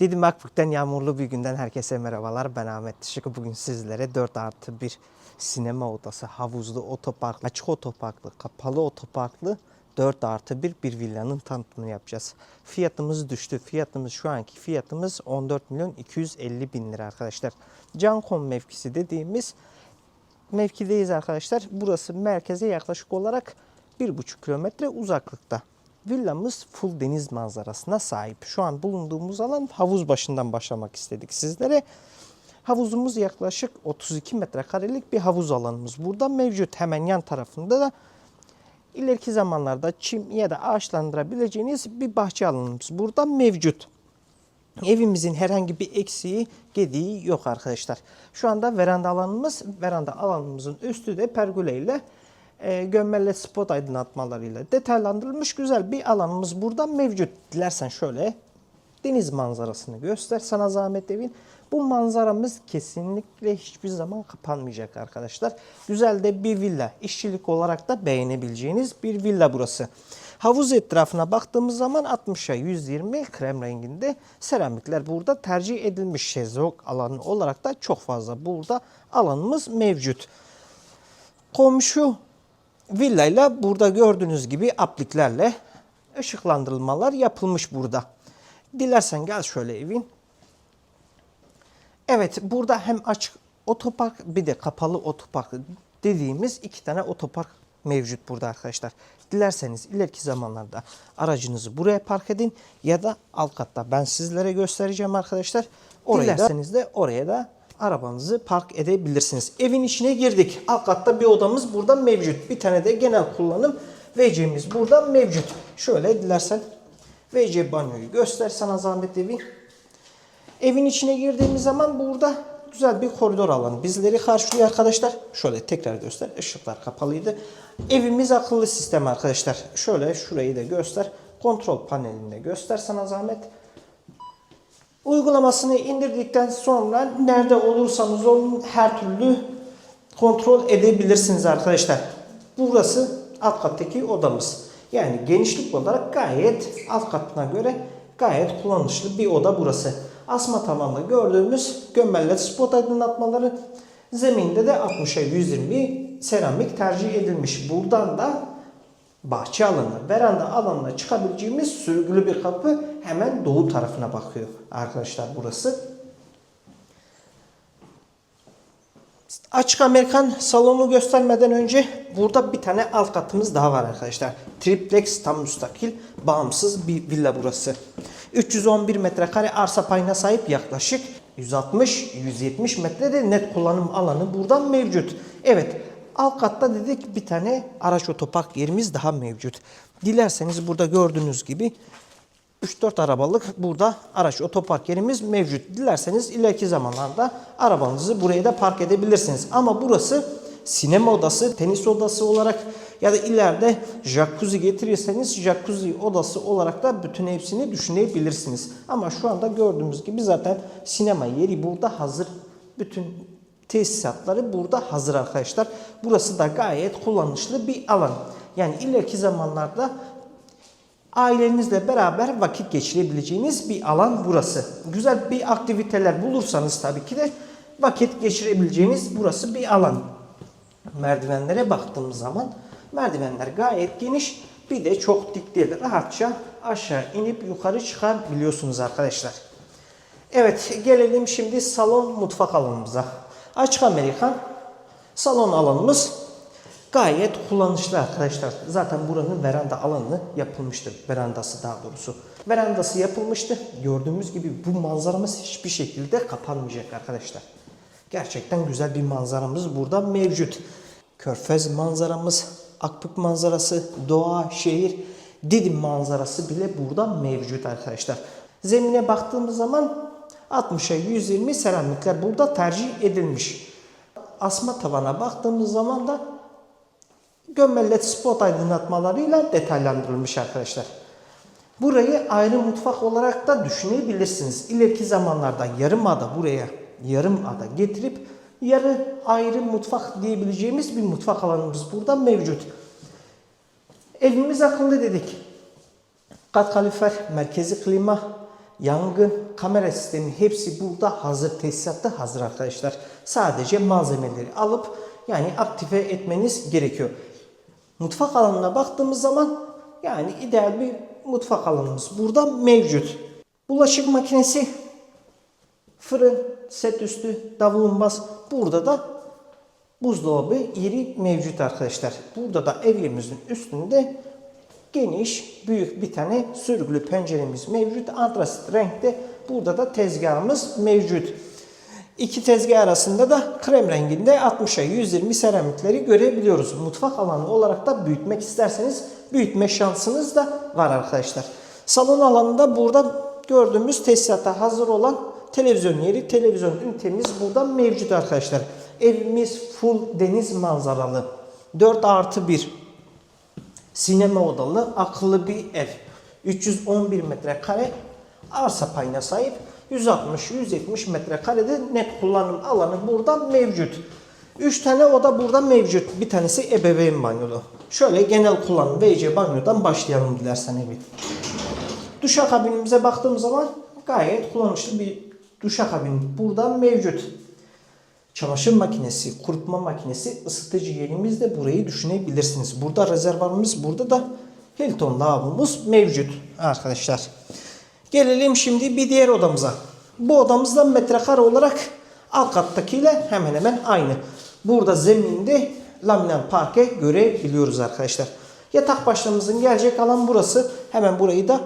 Didim Akbük'ten yağmurlu bir günden herkese merhabalar. Ben Ahmet Işık. Bugün sizlere 4 artı 1 sinema odası, havuzlu otopark, açık otoparklı, kapalı otoparklı 4 artı 1 bir villanın tanıtımını yapacağız. Fiyatımız düştü. Fiyatımız şu anki fiyatımız 14 milyon 250 bin lira arkadaşlar. Cancom mevkisi dediğimiz mevkideyiz arkadaşlar. Burası merkeze yaklaşık olarak 1,5 kilometre uzaklıkta. Villamız full deniz manzarasına sahip. Şu an bulunduğumuz alan havuz başından başlamak istedik sizlere. Havuzumuz yaklaşık 32 metrekarelik bir havuz alanımız burada mevcut. Hemen yan tarafında da ileriki zamanlarda çim ya da ağaçlandırabileceğiniz bir bahçe alanımız burada mevcut. Evimizin herhangi bir eksiği, gediği yok arkadaşlar. Şu anda veranda alanımız, veranda alanımızın üstü de pergole ile e, gömmelle spot aydınlatmalarıyla detaylandırılmış güzel bir alanımız burada mevcut. Dilersen şöyle deniz manzarasını göster sana zahmet evin. Bu manzaramız kesinlikle hiçbir zaman kapanmayacak arkadaşlar. Güzel de bir villa. İşçilik olarak da beğenebileceğiniz bir villa burası. Havuz etrafına baktığımız zaman 60'a 120 krem renginde seramikler burada tercih edilmiş şezlong alanı olarak da çok fazla burada alanımız mevcut. Komşu villayla burada gördüğünüz gibi apliklerle ışıklandırılmalar yapılmış burada. Dilersen gel şöyle evin. Evet burada hem açık otopark bir de kapalı otopark dediğimiz iki tane otopark mevcut burada arkadaşlar. Dilerseniz ileriki zamanlarda aracınızı buraya park edin ya da alt katta ben sizlere göstereceğim arkadaşlar. Oraya Dilerseniz de oraya da arabanızı park edebilirsiniz. Evin içine girdik. Alt katta bir odamız burada mevcut. Bir tane de genel kullanım WC'miz burada mevcut. Şöyle dilersen WC banyoyu göster sana zahmet evin. Evin içine girdiğimiz zaman burada güzel bir koridor alanı bizleri karşılıyor arkadaşlar. Şöyle tekrar göster. Işıklar kapalıydı. Evimiz akıllı sistem arkadaşlar. Şöyle şurayı da göster. Kontrol panelinde göster sana zahmet. Uygulamasını indirdikten sonra nerede olursanız olun her türlü kontrol edebilirsiniz arkadaşlar. Burası alt kattaki odamız. Yani genişlik olarak gayet alt katına göre gayet kullanışlı bir oda burası. Asma tavanlı gördüğümüz gömmelle spot aydınlatmaları zeminde de 60'a 120 seramik tercih edilmiş. Buradan da bahçe alanı, veranda alanına çıkabileceğimiz sürgülü bir kapı hemen doğu tarafına bakıyor arkadaşlar burası. Açık Amerikan salonu göstermeden önce burada bir tane alt katımız daha var arkadaşlar. Triplex tam müstakil bağımsız bir villa burası. 311 metrekare arsa payına sahip yaklaşık 160-170 metrede net kullanım alanı buradan mevcut. Evet alt katta dedik bir tane araç otopark yerimiz daha mevcut. Dilerseniz burada gördüğünüz gibi 3-4 arabalık burada araç otopark yerimiz mevcut. Dilerseniz ileriki zamanlarda arabanızı buraya da park edebilirsiniz. Ama burası sinema odası, tenis odası olarak ya da ileride jacuzzi getirirseniz jacuzzi odası olarak da bütün hepsini düşünebilirsiniz. Ama şu anda gördüğümüz gibi zaten sinema yeri burada hazır. Bütün tesisatları burada hazır arkadaşlar. Burası da gayet kullanışlı bir alan. Yani ileriki zamanlarda ailenizle beraber vakit geçirebileceğiniz bir alan burası. Güzel bir aktiviteler bulursanız tabii ki de vakit geçirebileceğiniz burası bir alan. Merdivenlere baktığımız zaman merdivenler gayet geniş. Bir de çok dik değil. Rahatça aşağı inip yukarı çıkabiliyorsunuz arkadaşlar. Evet gelelim şimdi salon mutfak alanımıza. Açık Amerikan salon alanımız gayet kullanışlı arkadaşlar. Zaten buranın veranda alanı yapılmıştır. Verandası daha doğrusu. Verandası yapılmıştı. Gördüğümüz gibi bu manzaramız hiçbir şekilde kapanmayacak arkadaşlar. Gerçekten güzel bir manzaramız burada mevcut. Körfez manzaramız, Akbük manzarası, doğa, şehir, Didim manzarası bile burada mevcut arkadaşlar. Zemine baktığımız zaman 60'a 120 seramikler burada tercih edilmiş. Asma tavana baktığımız zaman da gömme spot aydınlatmalarıyla detaylandırılmış arkadaşlar. Burayı ayrı mutfak olarak da düşünebilirsiniz. İleriki zamanlarda yarım ada buraya yarım ada getirip yarı ayrı mutfak diyebileceğimiz bir mutfak alanımız burada mevcut. Evimiz akıllı dedik. Kat kalifer, merkezi klima, yangın, kamera sistemi hepsi burada hazır tesisatta hazır arkadaşlar. Sadece malzemeleri alıp yani aktive etmeniz gerekiyor. Mutfak alanına baktığımız zaman yani ideal bir mutfak alanımız burada mevcut. Bulaşık makinesi, fırın, set üstü, davlumbaz. Burada da buzdolabı yeri mevcut arkadaşlar. Burada da evimizin üstünde geniş, büyük bir tane sürgülü penceremiz mevcut. Antrasit renkte burada da tezgahımız mevcut. İki tezgah arasında da krem renginde 60'a 120 seramikleri görebiliyoruz. Mutfak alanı olarak da büyütmek isterseniz büyütme şansınız da var arkadaşlar. Salon alanında burada gördüğümüz tesisata hazır olan televizyon yeri, televizyon ünitemiz burada mevcut arkadaşlar. Evimiz full deniz manzaralı. 4 artı 1 sinema odalı akıllı bir ev. 311 metrekare arsa payına sahip. 160-170 metrekarede net kullanım alanı burada mevcut. 3 tane oda burada mevcut. Bir tanesi ebeveyn banyolu. Şöyle genel kullanım WC banyodan başlayalım dilersen evi. Duşakabinimize baktığım zaman gayet kullanışlı bir duşakabin burada mevcut. Çamaşır makinesi, kurutma makinesi, ısıtıcı yerimiz de burayı düşünebilirsiniz. Burada rezervuarımız, burada da Hilton lavabomuz mevcut arkadaşlar. Gelelim şimdi bir diğer odamıza. Bu odamızda metrekare olarak alt kattakiyle hemen hemen aynı. Burada zeminde laminen parke görebiliyoruz arkadaşlar. Yatak başlığımızın gelecek alan burası. Hemen burayı da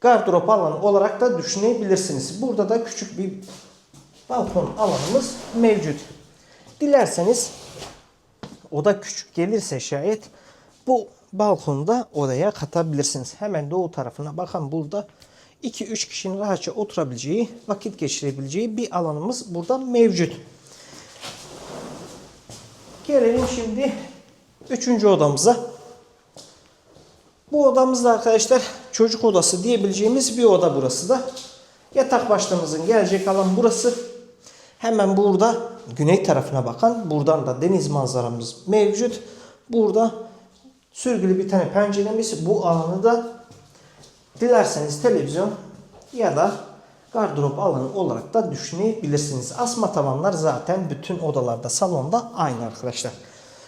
gardırop alanı olarak da düşünebilirsiniz. Burada da küçük bir balkon alanımız mevcut. Dilerseniz oda küçük gelirse şayet bu balkonu da odaya katabilirsiniz. Hemen doğu tarafına bakın burada 2-3 kişinin rahatça oturabileceği, vakit geçirebileceği bir alanımız burada mevcut. Gelelim şimdi 3. odamıza. Bu odamızda arkadaşlar çocuk odası diyebileceğimiz bir oda burası da. Yatak başlığımızın gelecek alan burası. Hemen burada güney tarafına bakan buradan da deniz manzaramız mevcut. Burada sürgülü bir tane penceremiz. Bu alanı da dilerseniz televizyon ya da gardırop alanı olarak da düşünebilirsiniz. Asma tavanlar zaten bütün odalarda salonda aynı arkadaşlar.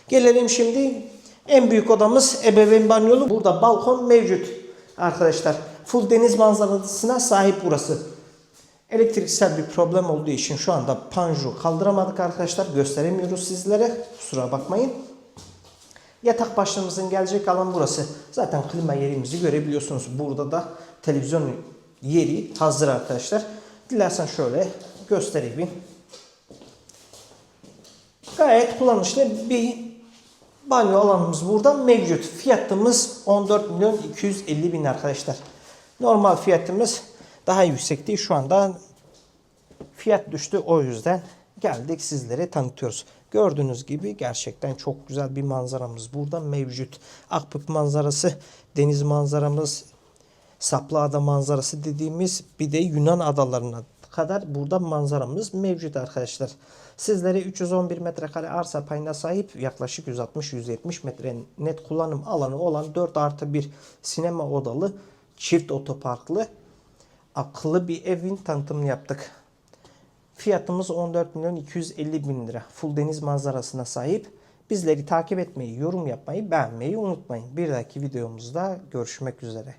Gelelim şimdi en büyük odamız ebeveyn banyolu. Burada balkon mevcut arkadaşlar. Full deniz manzarasına sahip burası. Elektriksel bir problem olduğu için şu anda panjuru kaldıramadık arkadaşlar. Gösteremiyoruz sizlere. Kusura bakmayın. Yatak başlığımızın gelecek alan burası. Zaten klima yerimizi görebiliyorsunuz. Burada da televizyon yeri hazır arkadaşlar. Dilersen şöyle göstereyim. Gayet kullanışlı bir banyo alanımız burada mevcut. Fiyatımız 14 milyon 250 bin arkadaşlar. Normal fiyatımız daha yüksekti. Şu anda fiyat düştü o yüzden geldik sizlere tanıtıyoruz. Gördüğünüz gibi gerçekten çok güzel bir manzaramız burada mevcut. Akpık manzarası, deniz manzaramız, Saplıada manzarası dediğimiz bir de Yunan adalarına kadar burada manzaramız mevcut arkadaşlar. Sizlere 311 metrekare arsa payına sahip yaklaşık 160-170 metre net kullanım alanı olan 4 artı 1 sinema odalı çift otoparklı akıllı bir evin tanıtımını yaptık. Fiyatımız 14 milyon 250 bin lira. Full deniz manzarasına sahip. Bizleri takip etmeyi, yorum yapmayı, beğenmeyi unutmayın. Bir dahaki videomuzda görüşmek üzere.